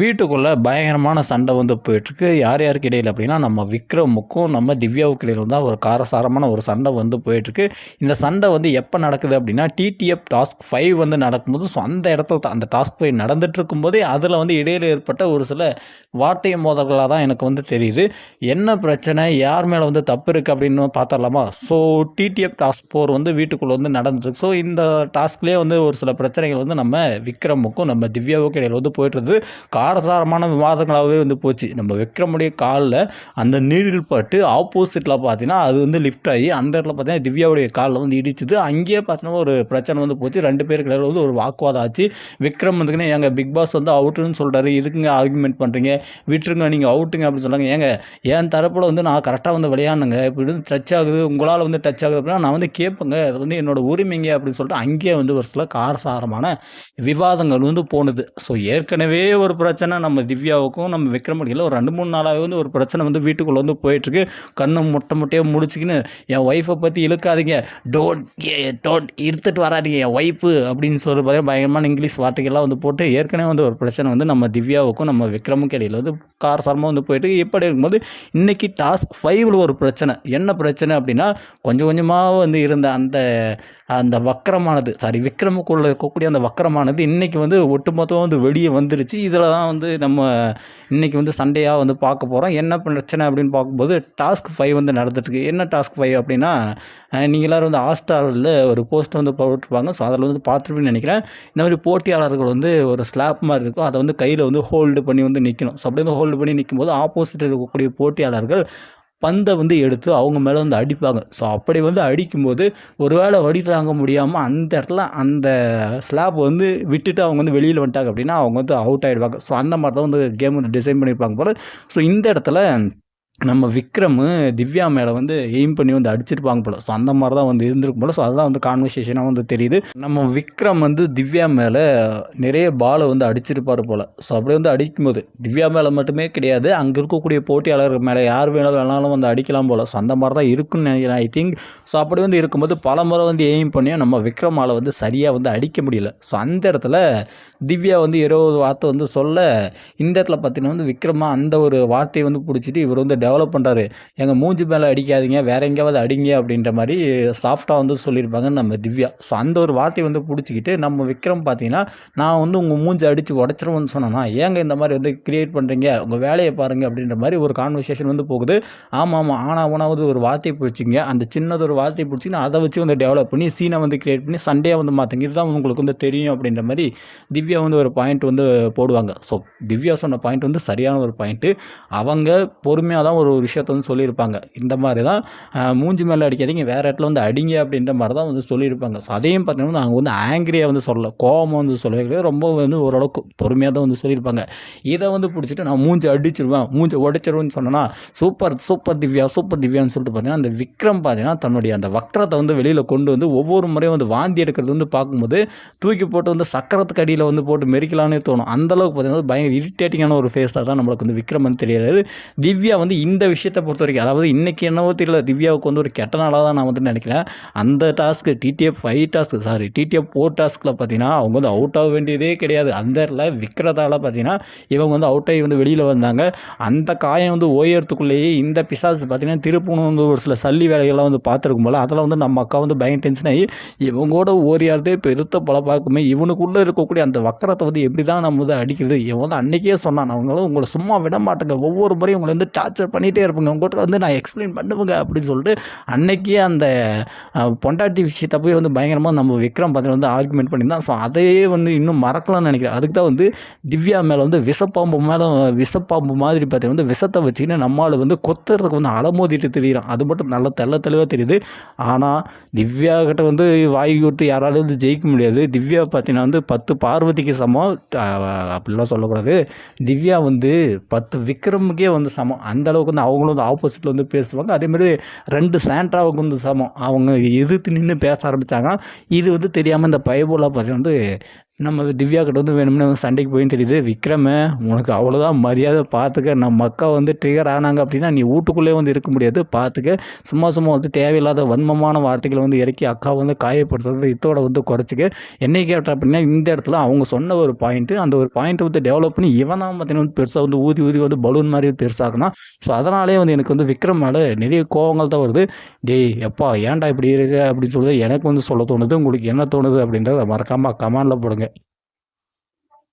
வீட்டுக்குள்ளே பயங்கரமான சண்டை வந்து போயிட்டுருக்கு. யார் யாருக்கு இடையில் அப்படின்னா நம்ம விக்ரமுக்கும் நம்ம திவ்யாவுக்கு இடையில் தான் ஒரு காரசாரமான ஒரு சண்டை வந்து போயிட்டுருக்கு. இந்த சண்டை வந்து எப்போ நடக்குது அப்படின்னா டிடிஎஃப் டாஸ்க் ஃபைவ் வந்து நடக்கும்போது ஸோ அந்த இடத்துல அந்த டாஸ்க் ஃபைவ் நடந்துட்டு இருக்கும்போதே அதில் வந்து இடையில் ஏற்பட்ட ஒரு சில வார்த்தை மோதல்களாக தான் எனக்கு வந்து தெரியுது. என்ன பிரச்சனை? யார் மேலே வந்து தப்பு இருக்குது அப்படின்னு பார்த்துடலாமா? ஸோ டிடிஎஃப் டாஸ்க் ஃபோர் வந்து வீட்டுக்குள்ளே வந்து நடந்துருக்கு ஸோ இந்த டாஸ்க்லேயே வந்து ஒரு சில பிரச்சனைகள் வந்து நம்ம விக்ரமுக்கும் நம்ம திவ்யாவுக்கு இடையில் வந்து போயிட்டுருது. கா காரசாரமான விவாதங்களாகவே வந்து போச்சு. நம்ம விக்ரமுடைய காலில் அந்த நீரில் பட்டு ஆப்போசிட்டில் பார்த்தீங்கன்னா அது வந்து லிஃப்ட் ஆகி அந்த இடத்துல பார்த்தீங்கன்னா திவ்யாவுடைய காலில் வந்து இடிச்சுது. அங்கேயே பார்த்தீங்கன்னா ஒரு பிரச்சனை வந்து போச்சு. ரெண்டு பேருக்கு இடையில வந்து ஒரு வாக்குவாதம் ஆச்சு. விக்ரம் வந்துக்குன்னு எங்கள் பிக் பாஸ் வந்து அவுட்டுன்னு சொல்கிறாரு இதுக்குங்க ஆர்குமெண்ட் பண்ணுறீங்க விட்டுருங்க நீங்கள் அவுட்டுங்க அப்படின்னு சொன்னாங்க. ஏங்க என் தரப்பில் வந்து நான் கரெக்டாக வந்து விளையாடுங்க இப்படி வந்து டச் ஆகுது. உங்களால் வந்து டச் ஆகுது அப்படின்னா நான் வந்து கேட்பேங்க. அது வந்து என்னோட உரிமைங்க அப்படின்னு சொல்லிட்டு அங்கேயே வந்து ஒரு சில காரசாரமான விவாதங்கள் வந்து போனது. ஸோ ஏற்கனவே ஒரு பிரச்சனை பிரச்சனை நம்ம திவ்யாவுக்கும் நம்ம விக்ரமணியில் ஒரு ரெண்டு மூணு நாளாகவே வந்து ஒரு பிரச்சனை வந்து வீட்டுக்குள்ளே வந்து போயிட்டுருக்கு. கண்ணை முட்டை முட்டையாக முடிச்சுக்கின்னு என் ஒய்ஃபை பற்றி இழுக்காதீங்க. டோன்ட் டோன்ட் இருத்துட்டு வராதீங்க. என் ஒய்ஃபு அப்படின்னு சொல்லி பார்த்தீங்கன்னா பயங்கரமான இங்கிலீஷ் வார்த்தைகள்லாம் வந்து போட்டு ஏற்கனவே வந்து ஒரு பிரச்சனை வந்து நம்ம திவ்யாவுக்கும் நம்ம விக்ரமுக்கு இடையில் வந்து காரசாரமாக வந்து போயிட்டு இப்படி இருக்கும்போது இன்றைக்கி டாஸ்க் ஃபைவ்ல ஒரு பிரச்சனை. என்ன பிரச்சனை அப்படின்னா கொஞ்சம் கொஞ்சமாக வந்து இருந்த அந்த அந்த வக்கரமானது சாரி விக்ரமுக்குள்ளே இருக்கக்கூடிய அந்த வக்கரமானது இன்றைக்கி வந்து ஒட்டுமொத்தமாக வந்து வெளியே வந்துருச்சு. இதில் தான் வந்து நம்ம இன்றைக்கி வந்து சண்டையாக வந்து பார்க்க போகிறோம் என்ன பிரச்சனை அப்படின்னு பார்க்கும்போது டாஸ்க் ஃபைவ் வந்து நடந்துட்டுருக்கு. என்ன டாஸ்க் ஃபைவ் அப்படின்னா நீங்கள் எல்லோரும் வந்து ஹாஸ்டாரில் ஒரு போஸ்ட் வந்து போட்டிருப்பாங்க. ஸோ அதில் வந்து பார்த்துருப்பீங்கன்னு நினைக்கிறேன். இந்த மாதிரி போட்டியாளர்கள் வந்து ஒரு ஸ்லாப் மாதிரி இருக்கும். அதை வந்து கையில் வந்து ஹோல்டு பண்ணி வந்து நிற்கணும் ஸோ அப்படி வந்து ஹோல்டு பண்ணி நிற்கும்போது ஆப்போசிட்டில் இருக்கக்கூடிய போட்டியாளர்கள் பந்தை வந்து எடுத்து அவங்க மேலே வந்து அடிப்பாங்க. ஸோ அப்படி வந்து அடிக்கும்போது ஒரு வேளை வடி தாங்க முடியாமல் அந்த இடத்துல அந்த ஸ்லாப் வந்து விட்டுட்டு அவங்க வந்து வெளியில் வந்துட்டாங்க அப்படின்னா அவங்க வந்து அவுட் ஆகிடுவாங்க ஸோ அந்த மாதிரி தான் வந்து கேம் வந்து டிசைன் பண்ணியிருப்பாங்க போல் ஸோ இந்த இடத்துல நம்ம விக்ரம் திவ்யா மேலே வந்து எய்ம் பண்ணி வந்து அடிச்சிருப்பாங்க போல். ஸோ அந்த மாதிரி தான் வந்து இருந்திருக்கும் போல். ஸோ அதுதான் வந்து கான்வர்சேஷனாக வந்து தெரியுது. நம்ம விக்ரம் வந்து திவ்யா மேலே நிறைய பாலை வந்து அடிச்சிருப்பார் போல். ஸோ அப்படியே வந்து அடிக்கும்போது திவ்யா மேலே மட்டுமே கிடையாது. அங்கே இருக்கக்கூடிய போட்டியாளர்கள் மேலே யார் வேணாலும் வேணாலும் வந்து அடிக்கலாம் போல். ஸோ அந்த மாதிரி தான் இருக்குன்னு நினைக்கிறேன் ஐ திங்க் ஸோ அப்படி வந்து இருக்கும்போது பல முறை வந்து எய்ம் பண்ணியும் நம்ம விக்ரமால் வந்து சரியாக வந்து அடிக்க முடியல. ஸோ அந்த இடத்துல திவ்யா வந்து இருபது வார்த்தை வந்து சொல்ல இந்த இடத்துல பார்த்தீங்கன்னா வந்து விக்ரமா அந்த ஒரு வார்த்தையை வந்து பிடிச்சிட்டு இவர் வந்து டெவலப் பண்ணுறாரு எங்கள் மூஞ்சி மேலே அடிக்காதீங்க வேற எங்கேயாவது அடிங்க அப்படின்ற மாதிரி சாஃப்டாக வந்து சொல்லியிருப்பாங்க நம்ம திவ்யா. ஸோ அந்த ஒரு வார்த்தையை வந்து பிடிச்சிக்கிட்டு நம்ம விக்ரம் பார்த்தீங்கன்னா நான் வந்து உங்கள் மூஞ்சி அடித்து உடச்சிருவோன்னு சொன்னேன்னா ஏங்க இந்த மாதிரி வந்து கிரியேட் பண்ணுறீங்க உங்கள் வேலையை பாருங்கள் அப்படின்ற மாதிரி ஒரு கான்வர்சேஷன் வந்து போகுது. ஆமாம் ஆமாம் ஆனால் உணாவது ஒரு வார்த்தையை பிடிச்சிங்க அந்த சின்னது ஒரு வார்த்தையை பிடிச்சிங்கன்னா அதை வச்சு வந்து டெவலப் பண்ணி சீனை வந்து கிரியேட் பண்ணி சண்டையாக வந்து மாற்றுங்க இதுதான் உங்களுக்கு வந்து தெரியும் அப்படின்ற மாதிரி திவ்யா வந்து ஒரு பாயிண்ட் வந்து போடுவாங்க. ஸோ திவ்யா சொன்ன பாயிண்ட் வந்து சரியான ஒரு பாயிண்ட்டு அவங்க பொறுமையாக தான் ஒரு விஷயத்த வந்து சொல்லியிருப்பாங்க. இந்த மாதிரி தான் மூஞ்சி மேலே அடிக்காதீங்க வேறு இடத்துல வந்து அடிங்க அப்படின்ற மாதிரி தான் வந்து சொல்லியிருப்பாங்க. ஸோ அதையும் பார்த்தீங்கன்னா அவங்க வந்து ஆங்கிரியாக வந்து சொல்லலை கோபமாக வந்து சொல்லவே ரொம்ப வந்து ஓரளவுக்கு பொறுமையாக தான் வந்து சொல்லியிருப்பாங்க. இதை வந்து பிடிச்சிட்டு நான் மூஞ்சி அடிச்சிருவேன் மூஞ்சி உடைச்சிருவேன்னு சொன்னேன்னா சூப்பர் சூப்பர் திவ்யா சூப்பர் திவ்யான்னு சொல்லிட்டு பார்த்தீங்கன்னா அந்த விக்ரம் பார்த்தீங்கன்னா தன்னுடைய அந்த வக்கரத்தை வந்து வெளியில் கொண்டு வந்து ஒவ்வொரு முறையும் வந்து வாந்தி எடுக்கிறது வந்து பார்க்கும்போது தூக்கி போட்டு வந்து சக்கரத்துக்கு அடியில் வந்து போட்டு மெரிக்கலான்னு தோணும். அந்தளவுக்கு பார்த்தீங்கன்னா பயங்கர இரிட்டேட்டிங்கான ஒரு ஃபேஸாக தான் நம்மளுக்கு வந்து விக்ரம் வந்து தெரியாது திவ்யா வந்து இந்த விஷயத்தை பொறுத்த வரைக்கும் அதாவது இன்றைக்கி என்னவோ தெரியல திவ்யாவுக்கு வந்து ஒரு கெட்ட நாளாக தான் நான் வந்து நினைக்கிறேன். அந்த task TDF five task sorry TDF four டாஸ்க்கில் பார்த்தீங்கன்னா அவங்க வந்து அவுட் ஆக வேண்டியதே கிடையாது. அந்த இடத்துல விற்கிறதால பார்த்தீங்கன்னா இவங்க வந்து அவுட் ஆகி வந்து வெளியில் வந்தாங்க. அந்த காயம் வந்து ஓயறதுக்குள்ளேயே இந்த பிசாஸ் பார்த்தீங்கன்னா திருப்பணும் வந்து ஒரு சில சல்லி வேலைகள்லாம் வந்து பார்த்துருக்கும் போல் அதெல்லாம் வந்து நம்ம அக்கா வந்து பயங்கர டென்ஷன் ஆகி இவங்களோட ஓரியாரதே பெருத்த பல பார்க்குமே இவனுக்குள்ளே இருக்கக்கூடிய அந்த வக்கரத்தை வந்து எப்படி தான் நம்ம வந்து அடிக்கிறது? இவன் வந்து அன்றைக்கே சொன்னான் அவங்களும் உங்களை சும்மா விட மாட்டேங்க. ஒவ்வொரு முறையும் உங்களை வந்து டார்ச்சர் பண்ணிகிட்டே இருப்பேங்க. உங்கள்கிட்ட வந்து நான் எக்ஸ்பிளைன் பண்ணுவேங்க அப்படின்னு சொல்லிட்டு அன்னைக்கே அந்த பொண்டாட்டி விஷயத்தை போய் வந்து பயங்கரமாக நம்ம விக்ரம் பார்த்து வந்து ஆர்குமெண்ட் பண்ணியிருந்தான். ஸோ அதையே வந்து இன்னும் மறக்கலாம்னு நினைக்கிறேன். அதுக்கு தான் வந்து திவ்யா மேலே வந்து விஷப்பாம்பு மேலே விஷப்பாம்பு மாதிரி பார்த்தீங்கன்னா வந்து விஷத்தை வச்சுக்கின்னு நம்மளால் வந்து கொத்துறதுக்கு வந்து அலமோதிட்டு தெரியிறோம் அது மட்டும் நல்ல தெல்ல தெளிவாக தெரியுது. ஆனால் திவ்யா கிட்ட வந்து வாய் கொடுத்து யாராலும் வந்து ஜெயிக்க முடியாது. திவ்யா பார்த்தீங்கன்னா வந்து பத்து பார்வதிக்கு சமம். அப்படிலாம் சொல்லக்கூடாது. திவ்யா வந்து பத்து விக்ரமுக்கே வந்து சமம். அந்த அளவுக்கு வந்து அவங்களும் வந்து ஆப்போசிட்டில் வந்து பேசுவாங்க. அதேமாதிரி ரெண்டு சாண்ட்ராவுக்கு வந்து சமம். அவங்க எதிர்த்து நின்று பேச ஆரம்பித்தாங்கன்னா இது வந்து தெரியாமல் இந்த பைபோலா பார்த்தீங்கன்னா வந்து நம்ம திவ்யா கிட்ட வந்து வேணும்னு சண்டைக்கு போயின்னு தெரியுது. விக்ரம உனக்கு அவ்வளோதான் மரியாதை பார்த்துக்க நம்ம அக்கா வந்து ட்ரிகர் ஆனாங்க அப்படின்னா நீ வீட்டுக்குள்ளே வந்து இருக்க முடியாது. பார்த்துக்க சும்மா சும்மா வந்து தேவையில்லாத வன்மமான வார்த்தைகளை வந்து இறக்கி அக்கா வந்து காயப்படுத்துறது இதோட வந்து குறைச்சிக்க. என்னை கேட்ட அப்படின்னா இந்த இடத்துல அவங்க சொன்ன ஒரு பாயிண்ட்டு அந்த ஒரு பாயிண்ட்டை வந்து டெவலப் பண்ணி இவன் தான் பார்த்தீங்கன்னா வந்து பெருசாக வந்து ஊதி ஊதி வந்து பலூன் மாதிரி பெருசாகனா ஸோ அதனாலே வந்து எனக்கு வந்து விக்ரம் மேலே நிறைய கோவங்கள் தான் வருது. டேய் எப்பா ஏன்டா இப்படி இருக்கு அப்படின்னு சொல்லுது எனக்கு வந்து சொல்ல தோணுது. உங்களுக்கு என்ன தோணுது அப்படின்றத மறக்காமல் கமாண்டில் போடுங்க.